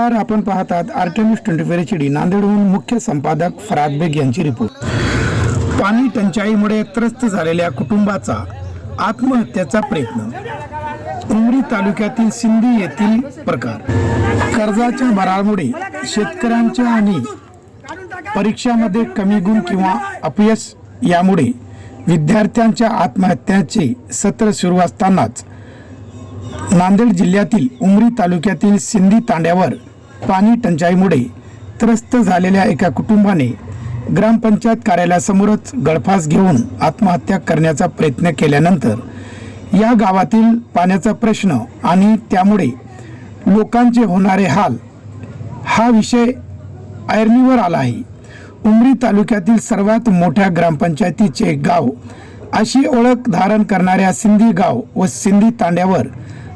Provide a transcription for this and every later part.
नमस्कार आपण पाहतात Artemis twenty four H D नांदेडहून मुख्य संपादक फराद बेग यांची रिपोर्ट. पाणी टंचाईमुळे त्रस्त झालेल्या कुटुंबाचा आत्महत्येचा प्रयत्न. उमरी तालुक्यातील सिंधी येथील प्रकार. कर्जाच्या भरामुळे शेतकऱ्यांच्या आणि परीक्षामध्ये कमी गुण किंवा अपयश यामुळे विद्यार्थ्यांच्या आत्महत्याचे सत्र सुरू असतानाच नांदेड जिल्ह्यातील उमरी तालुक्यातील सिंधी तांड्यावर पाणी टंचाईमुळे त्रस्त झालेल्या एका कुटुंबाने ग्रामपंचायत कार्यालयासमोरच गळफास घेऊन आत्महत्या करण्याचा प्रयत्न केल्यानंतर या गावातील पाण्याचा प्रश्न आणि त्यामुळे लोकांचे होणारे हाल हा विषय ऐरणीवर आला आहे. उमरी तालुक्यातील सर्वात मोठ्या ग्रामपंचायतीचे गाव अशी ओळख धारण करणाऱ्या सिंधी गाव व सिंधी तांड्यावर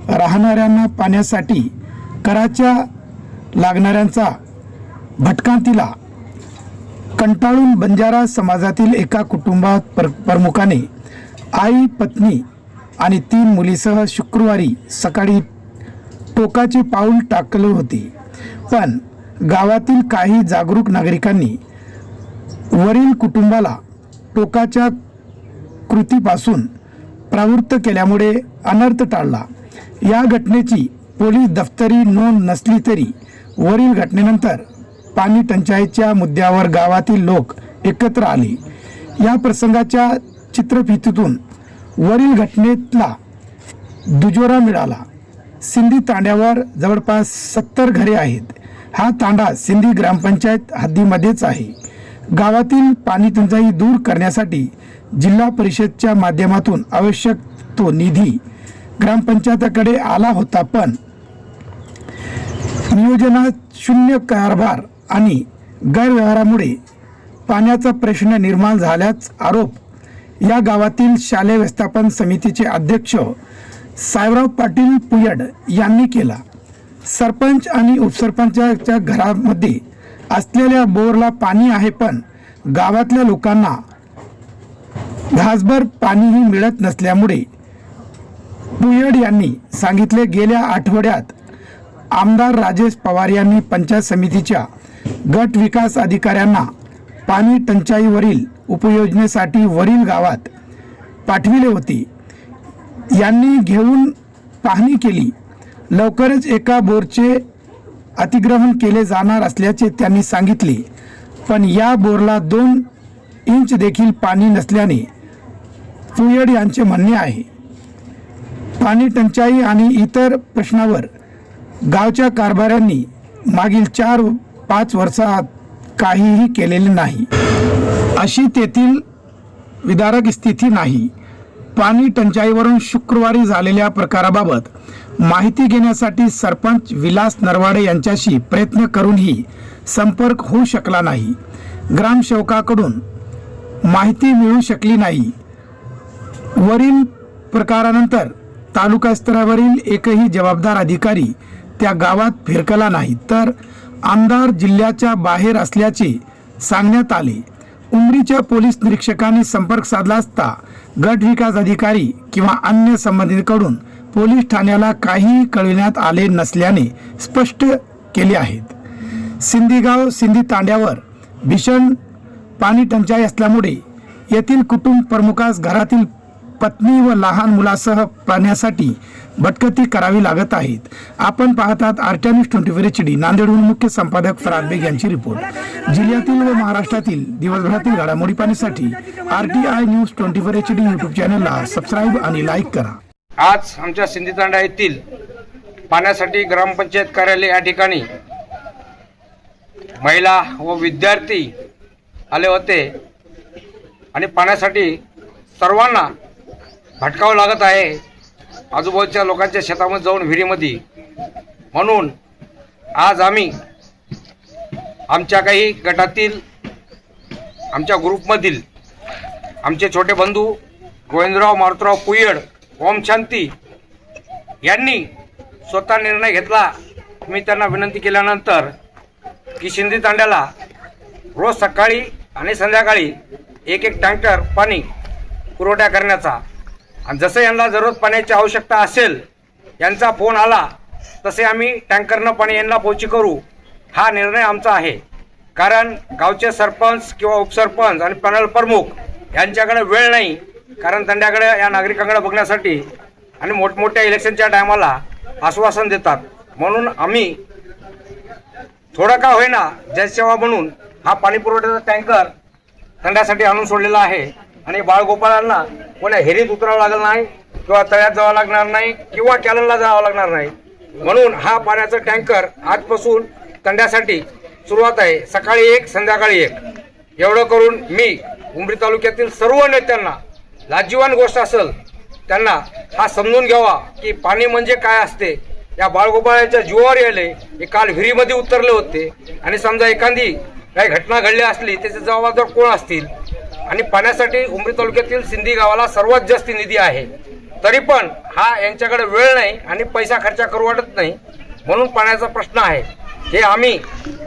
राहणाऱ्यांना पाण्यासाठी कराच्या लागणाऱ्यांचा भटकांतीला कंटाळून बंजारा समाजातील एका कुटुंबात पर प्रमुखाने आई पत्नी आणि तीन मुलीसह शुक्रवारी सकाळी टोकाचे पाऊल टाकले होते. पण गावातील काही जागरूक नागरिकांनी वरील कुटुंबाला टोकाच्या कृतीपासून प्रवृत्त केल्यामुळे अनर्थ टाळला. या घटनेची पोलीस दफ्तरी नोंद नसली तरी वरील घटनेनंतर पाणी टंचाईच्या मुद्द्यावर गावातील लोक एकत्र आले. या प्रसंगाच्या चित्रफितीतून वरील घटनेतला दुजोरा मिळाला. सिंधी तांड्यावर जवळपास सत्तर घरे आहेत. हा तांडा सिंधी ग्रामपंचायत हद्दीमध्येच आहे. गावातील पाणी टंचाई दूर करण्यासाठी जिल्हा परिषदच्या माध्यमातून आवश्यक तो निधी ग्रामपंचायताकडे आला होता पण नियोजनात शून्य कारभार आणि गैरव्यवहारामुळे पाण्याचा प्रश्न निर्माण झाल्याच आरोप या गावातील शालेय व्यवस्थापन समितीचे अध्यक्ष साहेबराव पाटील पुयड यांनी केला. सरपंच आणि उपसरपंचाच्या घरामध्ये असलेल्या बोरला पाणी आहे पण गावातल्या लोकांना घासभर पाणीही मिळत नसल्यामुळे पुयड यांनी सांगितले गेल्या आठवड्यात आमदार राजेश पवार यांनी पंचायत समितीच्या गट विकास अधिकाऱ्यांना पाणी टंचाईवरील उपयोजनेसाठी वरील गावात पाठविले होते. यांनी घेऊन पाहणी केली. लवकरच एका बोरचे अतिग्रहण केले जाणार असल्याचे त्यांनी सांगितले. पण या बोरला दोन इंच देखील पाणी नसल्याने पुयड यांचे म्हणणे आहे. पाणी टंचाई आणि इतर प्रश्नावर गावच्या कारभाऱ्यांनी मागील चार पाच वर्षात काहीही केलेले नाही. अशी तेथील विदारक स्थिती नाही. पाणी टंचाईवरून शुक्रवारी झालेल्या प्रकाराबाबत माहिती घेण्यासाठी सरपंच विलास नरवाडे यांच्याशी प्रयत्न करूनही संपर्क होऊ शकला नाही. ग्रामसेवकाकडून माहिती मिळू शकली नाही. वरील प्रकारानंतर तालुका स्तरावरील एकही जबाबदार अधिकारी त्या गावात फिरकला नाही. तर आमदार जिल्ह्याच्या बाहेर असल्याचे सांगण्यात आले. उमरीच्या पोलीस निरीक्षकांनी संपर्क साधला असता गट विकास अधिकारी किंवा अन्य संबंधितकडून पोलीस ठाण्याला काहीही कळविण्यात आले नसल्याने स्पष्ट केले आहेत. सिंधीगाव सिंधी तांड्यावर भीषण पाणी टंचाई असल्यामुळे येथील कुटुंब प्रमुखास घरातील पत्नी व लहान मुलासह पाण्यासाठी भटकती करावी लागत आहेत. आपण पाहतात Artemis twenty four H D नांदेडहून मुख्य संपादक फराद बेग यांची रिपोर्ट. जिल्ह्यातील व महाराष्ट्रातील दिवसभरातील घडामोडी पाहण्यासाठी R T I news twenty four H D YouTube चॅनलला सबस्क्राईब आणि लाईक करा. आज आमच्या सिंधीतांडा येथील पाण्यासाठी ग्रामपंचायत कार्यालय या ठिकाणी महिला व विद्यार्थी आले होते. आणि पाण्यासाठी सर्वांना भटकावं लागत आहे. आजूबाजूच्या लोकांच्या शेतामध्ये जाऊन विहिरीमध्ये. म्हणून आज आम्ही आमच्या काही गटातील आमच्या ग्रुपमधील आमचे छोटे बंधू गोविंदराव मारुतराव पुयड ओम शांती यांनी स्वतः निर्णय घेतला. मी त्यांना विनंती केल्यानंतर की शिंदे तांड्याला रोज सकाळी आणि संध्याकाळी एक एक टँकर पाणी पुरवठा करण्याचा आणि जसं यांना जरूर पाण्याची आवश्यकता असेल यांचा फोन आला तसे आम्ही टँकरनं पाणी यांना पोची करू. हा निर्णय आमचा आहे. कारण गावचे सरपंच किंवा उपसरपंच आणि पॅनल प्रमुख यांच्याकडे वेळ नाही. कारण त्यांच्याकडे या नागरिकांकडे बघण्यासाठी आणि मोठमोठ्या इलेक्शनच्या टायमाला आश्वासन देतात. म्हणून आम्ही थोडं का होईना जनसेवा म्हणून हा पाणी पुरवठ्याचा टँकर थंड्यासाठी आणून सोडलेला आहे. आणि बाळगोपाळांना कोण्या हेरीत उतरावं लागलं नाही किंवा तळ्यात जावं लागणार नाही किंवा कॅनलला जावं लागणार नाही. म्हणून हा पाण्याचा टँकर आजपासून तंड्यासाठी सुरुवात आहे. सकाळी एक संध्याकाळी एक. एवढं करून मी उमरी तालुक्यातील सर्व नेत्यांना लाजीवान गोष्ट असेल त्यांना हा समजून घ्यावा की पाणी म्हणजे काय असते. या बाळगोपाळांच्या जीवावर यायले हे काल विहिरीमध्ये उतरले होते. आणि समजा एखादी काही घटना घडली असली त्याचे जबाबदार कोण असतील? आणि पाण्यासाठी उमरी तालुक्यातील सिंधी गावाला सर्वात जास्त निधी आहे. तरी पण हा यांच्याकडे वेळ नाही आणि पैसा खर्च करू वाटत नाही म्हणून पाण्याचा प्रश्न आहे. हे आम्ही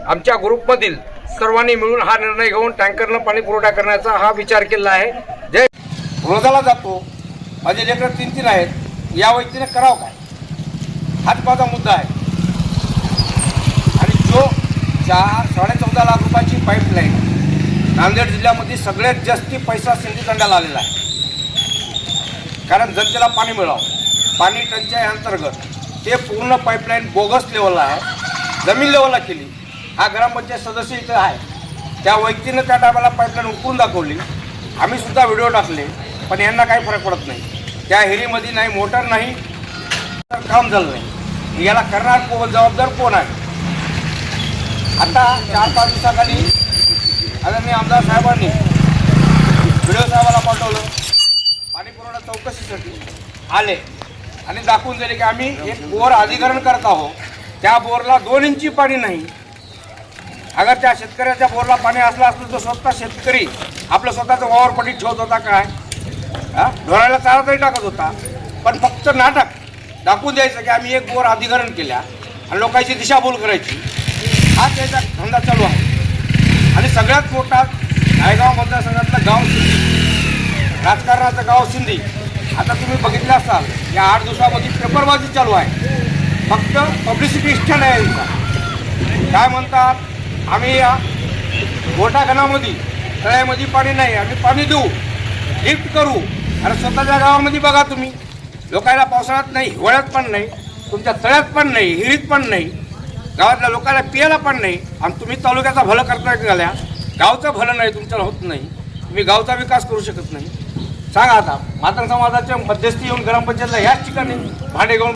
आमच्या ग्रुपमधील सर्वांनी मिळून हा निर्णय घेऊन टँकरनं पाणी पुरवठा करण्याचा हा विचार केला आहे. जे रोजाला जातो. माझे लेकर तीन तीन आहेत. या व्यक्तीने करावं काय? हाच माझा मुद्दा आहे. आणि जो चार साडे चौदा लाख रुपयाची पाईपलाईन नांदेड जिल्ह्यामध्ये सगळ्यात जास्ती पैसा सिंधी तंडाला आलेला आहे. कारण जनतेला पाणी मिळावं पाणी टंचाई अंतर्गत ते पूर्ण पाईपलाईन बोगस लेवलला आहे जमीन लेवलला केली हा ग्रामपंचायत सदस्य इथं आहे त्या व्यक्तीनं त्या टायमाला पाईपलाईन उकळून दाखवली आम्ही सुद्धा व्हिडिओ टाकले पण यांना काही फरक पडत नाही. त्या हेरीमध्ये नाही मोटर नाही तर काम झालं नाही. याला करणार कोण? जबाबदार कोण आहे? आता चार पाच दिवसाखाली आदरणीय आमदार साहेबांनी व्हिडिओ साहेबाला पाठवलं. पाणी पुरवठा चौकशीसाठी आले. आणि दाखवून दिले की आम्ही एक बोर अधिकरण करत आहोत. त्या बोरला दोन इंची पाणी नाही. अगर त्या शेतकऱ्याच्या बोरला पाणी असलं असलं तर स्वतः शेतकरी आपलं स्वतःचं वावरपटी ठेवत होता काय? हा? ढोराला चारा तरी टाकत होता. पण फक्त नाटक. दाखवून द्यायचं की आम्ही एक बोर अधिकरण केल्या. आणि लोकांची दिशाभूल करायची. हा त्याचा धंदा चालू आहे. आणि सगळ्यात मोठा नायगाव मतदारसंघातलं गाव सिंधी. राजकारणाचं गाव सिंधी. आता तुम्ही बघितलं असाल या आठ दिवसामध्ये पेपरबाजी चालू आहे. फक्त पब्लिसिटी स्टँड आहे यांचा काय म्हणतात आम्ही या मोठ्या घनामध्ये तळ्यामध्ये पाणी नाही आम्ही पाणी देऊ लिफ्ट करू. आणि स्वतःच्या गावामध्ये बघा तुम्ही. लोकांना पावसाळ्यात नाही हिवाळ्यात पण नाही तुमच्या तळ्यात पण नाही हिरीत पण नाही. गावातल्या लोकांना पियाला पण नाही आणि तुम्ही तालुक्याचा भलं करता झाल्या गावचं भलं नाही तुमच्याला होत नाही. तुम्ही गावचा विकास करू शकत नाही. सांगा आता मातंग समाजाच्या मध्यस्थी येऊन ग्रामपंचायतला ह्याच ठिकाणी भांडे घेऊन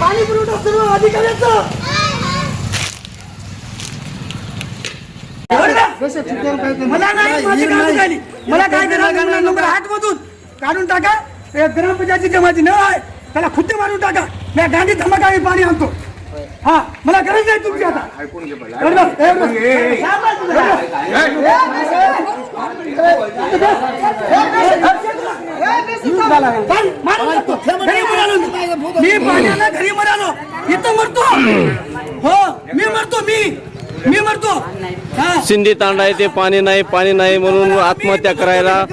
पाणी पुरवठा सर्व अधिकाऱ्याचा मला नाही. मला काय करायचं नंबर हात मधून काढून टाका. ग्रामपंचायतीची माझी न आहे त्याला खुद्द मारून टाका. मी गांधी धमाका मी पाणी आणतो. हा मला गरज नाही तुमची आता. मी. पाण्याला घरी मरालो इथं मरतो. हो मी मरतो मी. मी मरतो. हा. सिंधी तांडा येथे पाणी नाही पाणी नाही म्हणून आत्महत्या करायला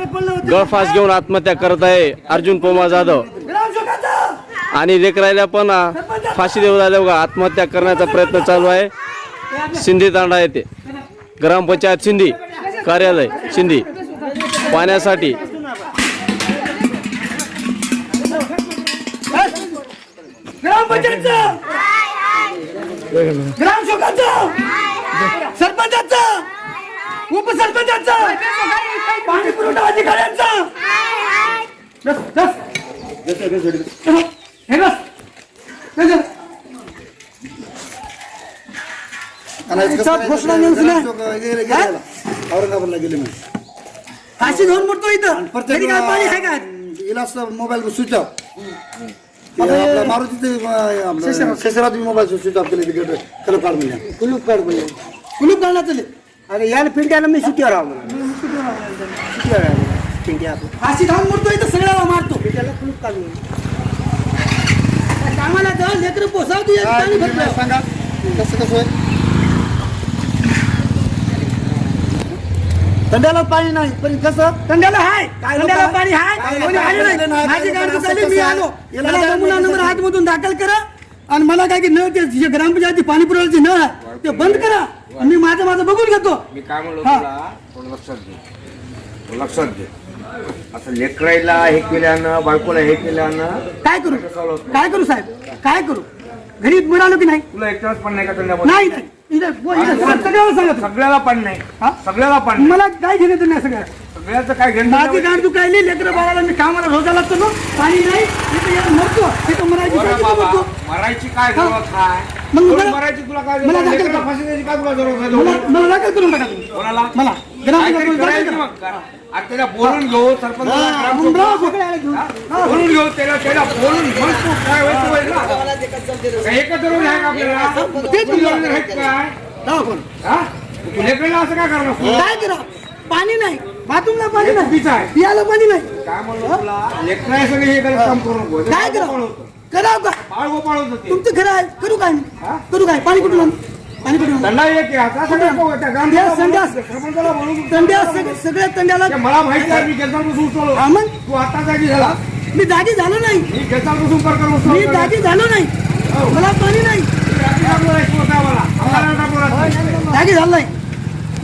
गळफास घेऊन आत्महत्या करत आहे अर्जुन पोमा जाधव. आणि लेकरायला पण फाशी देऊ राहिले बघा आत्महत्या करण्याचा प्रयत्न चालू आहे. सिंधी तांडा येथे ग्रामपंचायत सिंधी कार्यालय सिंधी. पाण्यासाठी. ग्रामसेवकाचं सरपंचाचं! उपसरपंचाचं! पाणी पुरवठा अधिकाऱ्यांचं! बस बस. हे बस घोषणा. औरंगाबादला गेले मी. फाशी घेऊन मरतो इथं. काय पाणी आहे का? इलाज मोबाईल स्विच ऑफ. मारुतीचे मोबाईल स्विच ऑफ केले खरं काढ म्हणजे कुलूप काढ बोलले कुलूप चले अरे याला पिंट्याला मी सुट्टीवर आहो फाशी खाऊन मरतो इथं सगळ्याला मारतो. त्याला कुलूप काढून कामाला जा लेकर पोसाव तू. सांगा कसं कसं आहे तंड्याला पाणी नाही पण कसं? तंड्याला हाय. काय तंड्याला पाणी हाय. कोणी आले आलेले नाही. नाही, माझी गाडी चालली मी आलो. याला मला नमुना नंबर असं- आतमधून दाखल करा. आणि मला काय की नळ ते जे ग्रामपंचायती पाणी पुरवठ्याची नळ आहे ते बंद करा. आणि मी माझं माझं बघून घेतो. मी काय म्हणलो हा. तुला थोडं लक्षात घे. थोडं लक्षात घे. असं लेकरायला हे केल्यानं बायकोला हे केल्यानं काय करू? काय करू साहेब? काय करू? घरी मिळालो की नाही? तुला एकटाच पण नाही का त्यांच्यामध्ये नाही नाही. इथे बोल, इथे सगळ्याला सांगत सगळ्याला पण नाही हा? सगळ्याला पण नाही. मला काय घेणं देणं नाही सगळ्या सगळ्याचं काय घेणं माझी देणं गाडी दुखायली लेकरं बाळाला मी कामाला रोजा लागतो ना. पाणी नाही इथे मरतो. तिथं मरायची काय बाबा मरतो. मरायची काय जरूरत आहे मग मला- मरायची तुला काय मला जरूरत? दाखल लेकराला कर. फाशी द्यायची काय तुला जरूरत आहे मला थोडी? मला दाखल करून टाका तुम्ही. कोणाला? मला. काहीतरी ग्रामपंचायत करायचं दाखल मग. करा. आता त्याला बोलून घेऊ. हा. बोलून घेऊ त्याला त्याला बोलून तू काय व्हायचं होईल ना. काय एकच जरूर आहे का आपल्याला? तेच तू काय. हा? तू लेकराला असं काय करणार? तू? काय करा? पाणी नाही. बाथरूमला पाणी हे नाही. चुकीचं आहे. पियाला पाणी नाही. काय म्हणलो तुला? लेकरा सगळे हे गलत काम करू नको काय करा? कराव का? बाळ गोपाळ होतं ते. तुमचं खरं आहे. करू काय? हा? करू काय? पाणी कुठून आणू? पाणी कुठून आणू? एक आहे. आता सगळं नको. त्या संध्या गांधीला संध्या बोलवून- सरपंचाला बोलवून- तंड्या सग- सगळ्या तंड्याला ते मला माहिती आहे मी गेलतापासून उचललो. हा मग? तू आता जागी झाला. मी जागी झालो नाही. मी गेलतापासून कर कर उचललो. मी जागी झालो नाही. मला पाणी नाही. टाकलं. आम्हाला. टाकलं आहे. जागी झालो नाही.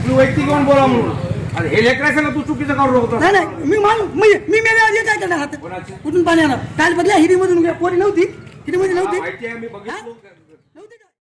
तू वैयक्तिक येऊन बोला म्हणून? आणि हे लेकराचं तू चुकीचं करू नको नाही नाही मी माणूस मी मी मेले आधी काय करणार हात कोणाची? कुठून पाणी आणणार काल बदल्या हिरीमधून पोरी नव्हती? हिरीमध्ये नव्हती? माहिती आहे मी बघितलं.